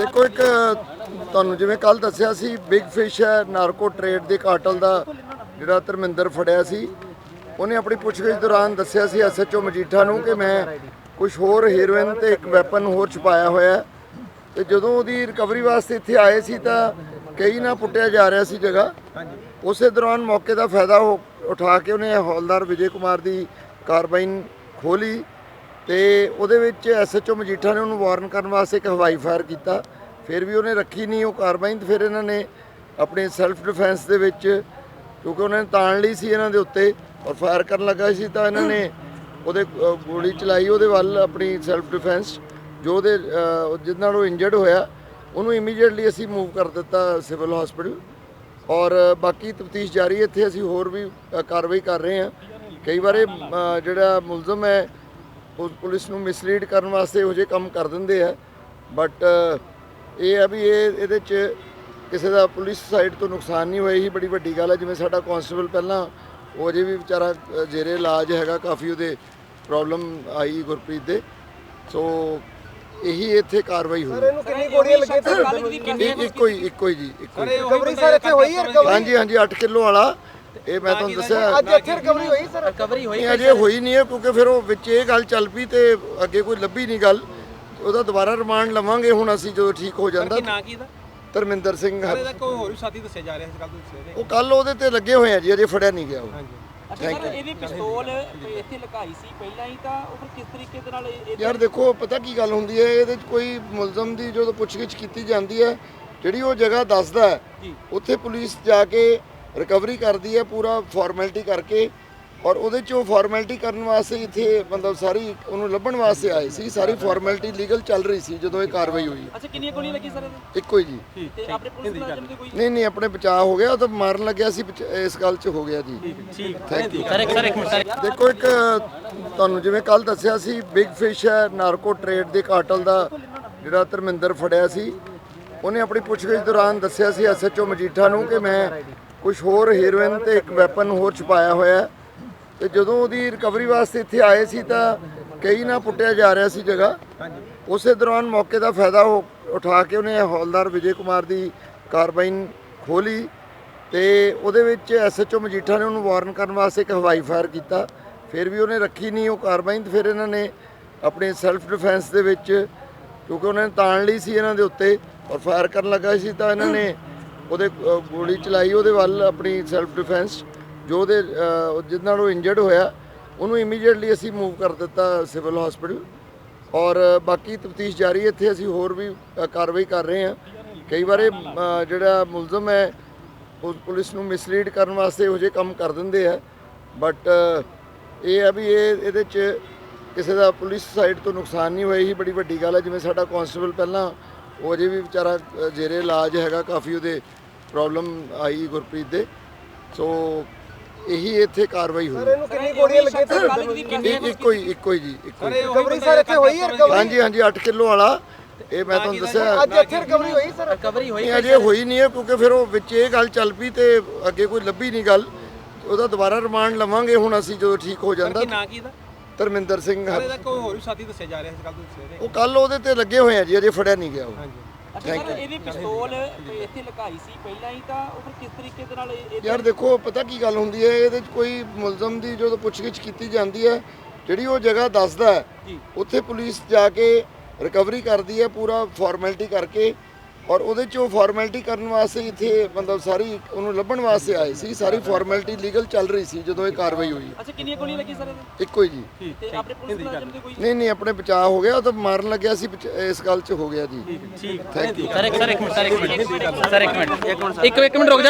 ਦੇਖੋ ਇੱਕ, ਤੁਹਾਨੂੰ ਜਿਵੇਂ ਕੱਲ ਦੱਸਿਆ ਸੀ ਬਿਗ ਫਿਸ਼ ਹੈ ਨਾਰਕੋ ਟ੍ਰੇਡ ਦੇ ਕਾਟਲ ਦਾ ਜਿਹੜਾ ਧਰਮਿੰਦਰ ਫੜਿਆ ਸੀ। ਉਹਨੇ ਆਪਣੀ ਪੁੱਛਗਿੱਛ ਦੌਰਾਨ ਦੱਸਿਆ ਸੀ ਐਸਐਚਓ ਮਜੀਠਾ ਨੂੰ ਕਿ ਮੈਂ ਕੁਝ ਹੋਰ ਹੀਰੋਇਨ ਤੇ ਇੱਕ ਵੈਪਨ ਹੋਰ ਛੁਪਾਇਆ ਹੋਇਆ ਹੈ। ਤੇ ਜਦੋਂ ਉਹਦੀ ਰਿਕਵਰੀ ਵਾਸਤੇ ਇੱਥੇ ਆਏ ਸੀ ਤਾਂ ਕਈ ਨਾ ਪੁੱਟਿਆ ਜਾ ਰਿਹਾ ਸੀ ਜਗ੍ਹਾ। ਉਸੇ ਦੌਰਾਨ ਮੌਕੇ ਦਾ ਫਾਇਦਾ ਉਹ ਉਠਾ ਕੇ ਉਹਨੇ ਹੌਲਦਾਰ ਵਿਜੇ ਕੁਮਾਰ ਦੀ ਕਾਰਬਾਈਨ ਖੋਲੀ ਤੇ ਉਹਦੇ ਵਿੱਚ ਐਸਐਚਓ ਮਜੀਠਾ ਨੇ ਉਹਨੂੰ ਵਾਰਨ ਕਰਨ ਵਾਸਤੇ ਇੱਕ ਹਵਾਈ ਫਾਇਰ ਕੀਤਾ। ਫਿਰ ਵੀ ਉਹਨੇ ਰੱਖੀ ਨਹੀਂ ਉਹ ਕਾਰਵਾਈ ਤੇ ਫਿਰ ਇਹਨਾਂ ਨੇ ਆਪਣੇ ਸੈਲਫ ਡਿਫੈਂਸ ਦੇ ਵਿੱਚ ਕਿਉਂਕਿ ਉਹਨਾਂ ਨੇ ਤਾਣ ਲਈ ਸੀ ਇਹਨਾਂ ਦੇ ਉੱਤੇ ਔਰ ਫਾਇਰ ਕਰਨ ਲੱਗਾ ਸੀ ਤਾਂ ਇਹਨਾਂ ਨੇ ਉਹਦੇ ਗੋਲੀ ਚਲਾਈ ਉਹਦੇ ਵੱਲ ਆਪਣੀ ਸੈਲਫ ਡਿਫੈਂਸ ਜੋ ਉਹਦੇ ਅ, ਜਿਹਦੇ ਨਾਲ ਉਹ ਇੰਜਰਡ ਹੋਇਆ ਉਹਨੂੰ ਇਮੀਡੀਏਟਲੀ ਅਸੀਂ ਮੂਵ ਕਰ ਦਿੱਤਾ ਸਿਵਲ ਹਸਪੀਟਲ ਔਰ ਬਾਕੀ ਤਫਤੀਸ਼ ਜਾਰੀ ਹੈ ਇੱਥੇ ਅਸੀਂ ਹੋਰ ਵੀ ਕਾਰਵਾਈ ਕਰ ਰਹੇ ਹਾਂ। ਕਈ ਵਾਰ ਅ, ਜਿਹੜਾ ਮੁਲਜ਼ਮ ਹੈ ਉਹ ਪੁਲਿਸ ਨੂੰ ਮਿਸਲੀਡ ਕਰਨ ਵਾਸਤੇ ਇਹੋ ਜਿਹੇ ਕੰਮ ਕਰ ਦਿੰਦੇ ਆ। ਬਟ ਇਹ ਆ ਵੀ ਇਹ ਇਹਦੇ ਚ ਕਿਸੇ ਦਾ ਪੁਲਿਸ ਸਾਈਡ ਤੋਂ ਨੁਕਸਾਨ ਨਹੀਂ ਹੋਇਆ। ਹੀ ਬੜੀ ਵੱਡੀ ਗੱਲ ਹੈ ਜਿਵੇਂ ਸਾਡਾ ਕਾਂਸਟੇਬਲ ਪਹਿਲਾਂ ਉਹ ਅਜੇ ਵੀ ਵਿਚਾਰਾ ਜੇਰੇ ਇਲਾਜ ਹੈਗਾ। ਕਾਫੀ ਉਹਦੇ ਪ੍ਰੋਬਲਮ ਆਈ ਗੁਰਪ੍ਰੀਤ ਦੇ। ਸੋ ਇਹੀ ਇੱਥੇ ਕਾਰਵਾਈ ਹੋਈ। ਇਹਨੂੰ ਕਿੰਨੀ ਗੋਲੀਆਂ ਲੱਗੀਆਂ? ਇਹ ਇੱਕੋ ਹੀ ਇੱਕੋ ਹੀ ਜੀ ਇੱਕੋ ਹੀ ਰਿਕਵਰੀ ਸਰ ਇੱਥੇ ਹੋਈ ਹੈ ਰਿਕਵਰੀ ਹਾਂਜੀ ਹਾਂਜੀ 8 ਕਿਲੋ ਵਾਲਾ। ਇਹ ਮੈਂ ਤੁਹਾਨੂੰ ਦੱਸਿਆ ਅੱਜ ਇੱਥੇ ਰਿਕਵਰੀ ਹੋਈ ਸਰ? ਰਿਕਵਰੀ ਹੋਈ ਨਹੀਂ ਅਜੇ ਹੋਈ ਨਹੀਂ ਹੈ ਕਿਉਂਕਿ ਫਿਰ ਉਹ ਵਿੱਚ ਇਹ ਗੱਲ ਚੱਲ ਪਈ ਤੇ ਅੱਗੇ ਕੋਈ ਲੱਭੀ ਨਹੀਂ ਗੱਲ। ਉਹਦਾ ਦੁਬਾਰਾ ਰਿਮਾਂਡ ਲਵਾਂਗੇ ਹੁਣ ਅਸੀਂ ਜਦੋਂ ਠੀਕ ਹੋ ਜਾਂਦਾ। ਕੀ ਨਾਂ ਕੀ ਦਾ? ਧਰਮਿੰਦਰ ਸਿੰਘ ਸਰ ਇਹਦਾ ਕੋਈ ਹੋਰ ਵੀ ਸਾਥੀ ਦੱਸਿਆ ਜਾ ਰਿਹਾ ਇਸ ਗੱਲ ਤੋਂ ਦੱਸਿਆ ਉਹ ਕੱਲ ਉਹਦੇ ਤੇ ਲੱਗੇ ਹੋਏ ਆ ਜੀ ਅਜੇ ਫੜਿਆ ਨਹੀਂ ਗਿਆ ਉਹ। ਹਾਂਜੀ। ਅੱਛਾ ਸਰ ਇਹਦੀ ਪਿਸਤੌਲ ਇੱਥੇ ਲਗਾਈ ਸੀ ਪਹਿਲਾਂ ਹੀ ਤਾਂ ਉਹ ਫਿਰ ਕਿਸ ਤਰੀਕੇ ਦੇ ਨਾਲ ਯਾਰ ਦੇਖੋ ਪਤਾ ਕੀ ਗੱਲ ਹੁੰਦੀ ਹੈ ਇਹਦੇ ਚ ਕੋਈ ਮੁਲਜ਼ਮ ਦੀ ਜਦੋਂ ਪੁੱਛਗਿੱਛ ਕੀਤੀ ਜਾਂਦੀ ਹੈ ਜਿਹੜੀ ਉਹ ਜਗ੍ਹਾ ਦੱਸਦਾ ਹੈ ਉੱਥੇ ਪੁਲਿਸ ਜਾ ਕੇ ਰਿਕਵਰੀ ਕਰਦੀ ਹੈ ਪੂਰਾ ਫਾਰਮੈਲਿਟੀ ਕਰਕੇ ਔਰ ਉਹਦੇ ਚੋਂ ਫਾਰਮੈਲਿਟੀ ਕਰਨ ਵਾਸਤੇ ਇੱਥੇ ਮਤਲਬ ਸਾਰੀ ਉਹਨੂੰ ਲੱਭਣ ਵਾਸਤੇ ਆਏ ਸੀ ਸਾਰੀ ਫਾਰਮੈਲਿਟੀ ਲੀਗਲ ਚੱਲ ਰਹੀ ਸੀ ਜਦੋਂ ਇਹ ਕਾਰਵਾਈ ਹੋਈ। ਅੱਛਾ ਕਿੰਨੀਆਂ ਗੋਲੀਆਂ ਲੱਗੀ ਸਰ ਇਹਦੇ ਇੱਕੋ ਹੀ ਜੀ। ਤੇ ਆਪਣੇ ਪੁਲਿਸ ਮੁਲਾਜ਼ਮ ਦੇ ਕੋਈ ਨਹੀਂ ਨਹੀਂ ਆਪਣੇ ਬਚਾਅ ਹੋ ਗਿਆ ਉਹ ਤਾਂ ਮਾਰਨ ਲੱਗਿਆ ਸੀ ਬਚ- ਇਸ ਗੱਲ 'ਚ ਹੋ ਗਿਆ ਜੀ। ਥੈਂਕ ਯੂ ਸਰ ਇੱਕ ਸਰ ਇੱਕ ਮਿੰਟ ਸਰ। ਦੇਖੋ ਇੱਕ ਤੁਹਾਨੂੰ ਜਿਵੇਂ ਕੱਲ ਦੱਸਿਆ ਸੀ ਬਿਗ ਫਿਸ਼ ਹੈ ਨਾਰਕੋ ਟ੍ਰੇਡ ਦੇ ਕਾਟਲ ਦਾ ਜਿਹੜਾ ਧਰਮਿੰਦਰ ਫੜਿਆ ਸੀ। ਉਹਨੇ ਆਪਣੀ ਪੁੱਛਗਿੱਛ ਦੌਰਾਨ ਦੱਸਿਆ ਸੀ ਐਸਐਚਓ ਮਜੀਠਾ ਨੂੰ ਕਿ ਮੈਂ ਕੁਝ ਹੋਰ ਹੀਰੋਇਨ ਤੇ ਇੱਕ ਵੈਪਨ ਹੋਰ ਛੁਪਾਇਆ ਹੋਇਆ। ਤੇ ਜਦੋਂ ਉਹਦੀ ਰਿਕਵਰੀ ਵਾਸਤੇ ਇੱਥੇ ਆਏ ਸੀ ਤਾਂ ਕਈ ਨਾ ਪੁੱਟਿਆ ਜਾ ਰਿਹਾ ਸੀ ਜਗ੍ਹਾ। ਉਸੇ ਦੌਰਾਨ ਮੌਕੇ ਦਾ ਫਾਇਦਾ ਉਠਾ ਕੇ ਉਹਨੇ ਹੌਲਦਾਰ ਵਿਜੇ ਕੁਮਾਰ ਦੀ ਕਾਰਬਾਈਨ ਖੋਲੀ ਤੇ ਉਹਦੇ ਵਿੱਚ ਐਸਐਚਓ ਮਜੀਠਾ ਨੇ ਉਹਨੂੰ ਵਾਰਨ ਕਰਨ ਵਾਸਤੇ ਇੱਕ ਹਵਾਈ ਫਾਇਰ ਕੀਤਾ। ਫਿਰ ਵੀ ਉਹਨੇ ਰੱਖੀ ਨਹੀਂ ਉਹ ਕਾਰਬਾਈਨ ਤੇ ਫਿਰ ਇਹਨਾਂ ਨੇ ਆਪਣੇ ਸੈਲਫ ਡਿਫੈਂਸ ਦੇ ਵਿੱਚ ਕਿਉਂਕਿ ਉਹਨਾਂ ਨੇ ਤਾਣ ਲਈ ਸੀ ਇਹਨਾਂ ਦੇ ਉੱਤੇ ਔਰ ਫਾਇਰ ਕਰਨ ਲੱਗਾ ਸੀ ਤਾਂ ਇਹਨਾਂ ਨੇ ਉਹਦੇ ਗੋਲੀ ਚਲਾਈ ਉਹਦੇ ਵੱਲ ਆਪਣੀ ਸੈਲਫ ਡਿਫੈਂਸ ਜੋ ਉਹਦੇ ਅ, ਜਿਹਦੇ ਨਾਲ ਉਹ ਇੰਜਰਡ ਹੋਇਆ ਉਹਨੂੰ ਇਮੀਡੀਏਟਲੀ ਅਸੀਂ ਮੂਵ ਕਰ ਦਿੱਤਾ ਸਿਵਲ ਹਸਪੀਟਲ ਔਰ ਬਾਕੀ ਤਫਤੀਸ਼ ਜਾਰੀ ਹੈ। ਇੱਥੇ ਅਸੀਂ ਹੋਰ ਵੀ ਕਾਰਵਾਈ ਕਰ ਰਹੇ ਹਾਂ। ਕਈ ਵਾਰੇ ਜਿਹੜਾ ਮੁਲਜ਼ਮ ਹੈ ਉਹ ਪੁਲਿਸ ਨੂੰ ਮਿਸਲੀਡ ਕਰਨ ਵਾਸਤੇ ਇਹੋ ਜਿਹੇ ਕੰਮ ਕਰ ਦਿੰਦੇ ਆ। ਬਟ ਇਹ ਆ ਵੀ ਇਹ ਇਹਦੇ ਚ ਕਿਸੇ ਦਾ ਪੁਲਿਸ ਸਾਈਡ ਤੋਂ ਨੁਕਸਾਨ ਨਹੀਂ ਹੋਇਆ। ਹੀ ਬੜੀ ਵੱਡੀ ਗੱਲ ਹੈ। ਜਿਵੇਂ ਸਾਡਾ ਕਾਂਸਟੇਬਲ ਪਹਿਲਾਂ ਉਹ ਅਜੇ ਵੀ ਵਿਚਾਰਾ ਜੇਰੇ ਇਲਾਜ ਹੈਗਾ। ਕਾਫੀ ਉਹਦੇ ਪ੍ਰੋਬਲਮ ਆਈ ਗੁਰਪ੍ਰੀਤ ਦੇ। ਸੋ ਇਹੀ ਇੱਥੇ ਕਾਰਵਾਈ ਹੋਈ। ਇਹਨੂੰ ਕਿੰਨੀ ਗੋਲੀਆਂ ਲੱਗੀਆਂ ਤੇ ਇਹ ਇੱਕੋ ਹੀ ਇੱਕੋ ਹੀ ਜੀ ਇੱਕੋ ਹੀ। ਰਿਕਵਰੀ ਸਰ ਇੱਥੇ ਹੋਈ ਹੈ ਰਿਕਵਰੀ ਹਾਂਜੀ ਹਾਂਜੀ 8 ਕਿਲੋ ਵਾਲਾ। ਇਹ ਮੈਂ ਤੁਹਾਨੂੰ ਦੱਸਿਆ। ਅੱਜ ਇੱਥੇ ਰਿਕਵਰੀ ਹੋਈ ਸਰ? ਰਿਕਵਰੀ ਹੋਈ ਨਹੀਂ ਅਜੇ ਹੋਈ ਨਹੀਂ ਹੈ ਕਿਉਂਕਿ ਫਿਰ ਉਹ ਵਿੱਚ ਇਹ ਗੱਲ ਚੱਲ ਪਈ ਤੇ ਅੱਗੇ ਕੋਈ ਲੱਭੀ ਨਹੀਂ ਗੱਲ। ਉਹਦਾ ਦੁਬਾਰਾ ਰਿਮਾਂਡ ਲਵਾਂਗੇ ਹੁਣ ਅਸੀਂ ਜਦੋਂ ਠੀਕ ਹੋ ਜਾਂਦਾ। ਕੀ ਨਾਂ ਕੀ ਦਾ? ਧਰਮਿੰਦਰ ਸਿੰਘ ਇਹਦਾ ਕੋਈ ਹੋਰ ਵੀ ਸਾਥੀ ਦੱਸਿਆ ਜਾ ਰਿਹਾ ਇਸ ਗੱਲ ਤੋਂ ਦੱਸਿਆ ਉਹ ਕੱਲ ਉਹਦੇ ਤੇ ਲੱਗੇ ਹੋਏ ਆ ਜੀ ਅਜੇ ਫੜਿਆ ਨਹੀਂ ਗਿਆ ਉਹ। ਹਾਂਜੀ। ਅੱਛਾ ਸਰ ਇਹਦੀ ਪਿਸਤੌਲ ਇੱਥੇ ਲਗਾਈ ਸੀ ਪਹਿਲਾਂ ਹੀ ਤਾਂ ਉਹ ਫਿਰ ਕਿਸ ਤਰੀਕੇ ਦੇ ਨਾਲ ਇਹ- ਇਹ- ਯਾਰ ਦੇਖੋ ਪਤਾ ਕੀ ਗੱਲ ਹੁੰਦੀ ਹੈ ਇਹਦੇ 'ਚ ਕੋਈ ਮੁਲਜ਼ਮ ਦੀ ਜਦੋਂ ਪੁੱਛਗਿੱਛ ਕੀਤੀ ਜਾਂਦੀ ਹੈ ਜਿਹੜੀ ਉਹ ਜਗ੍ਹਾ ਦੱਸਦਾ ਹੈ ਉੱਥੇ ਪੁਲਿਸ ਜਾ ਕੇ ਰਿਕਵਰੀ ਕਰਦੀ ਹੈ ਪੂਰਾ ਫਾਰਮੈਲਿਟੀ ਕਰਕੇ ਔਰ ਉਹਦੇ ਚੋਂ ਫਾਰਮੈਲਿਟੀ ਕਰਨ ਵਾਸਤੇ ਇੱਥੇ ਮਤਲਬ ਸਾਰੀ ਉਹਨੂੰ ਲੱਭਣ ਵਾਸਤੇ ਆਏ ਸੀ ਸਾਰੀ ਫਾਰਮੈਲਿਟੀ ਲੀਗਲ ਚੱਲ ਰਹੀ ਸੀ ਜਦੋਂ ਇਹ ਕਾਰਵਾਈ ਹੋਈ। ਅੱਛਾ ਕਿੰਨੀਆਂ ਗੋਲੀਆਂ ਲੱਗੀ ਸਰ ਇਹਦੇ? ਇੱਕੋ ਹੀ ਜੀ। ਤੇ ਆਪਣੇ ਪੁਲਿਸ ਮੁਲਾਜ਼ਮ ਦੇ ਕੋਈ? ਨਹੀਂ ਨਹੀਂ ਆਪਣੇ ਬਚਾਅ ਹੋ ਗਿਆ ਉਹ ਤਾਂ ਮਾਰਨ ਲੱਗਿਆ ਸੀ ਬਚ- ਇਸ ਗੱਲ 'ਚ ਹੋ ਗਿਆ ਜੀ। ਥੈਂਕ ਯੂ ਸਰ ਇੱਕ ਸਰ ਇੱਕ ਮਿੰਟ ਸਰ ਇੱਕ ਮਿੰਟ। ਸਰ ਇੱਕ ਮਿੰਟ ਇੱਕ ਇੱਕ ਮਿੰਟ ਰੁਕ ਜਾ।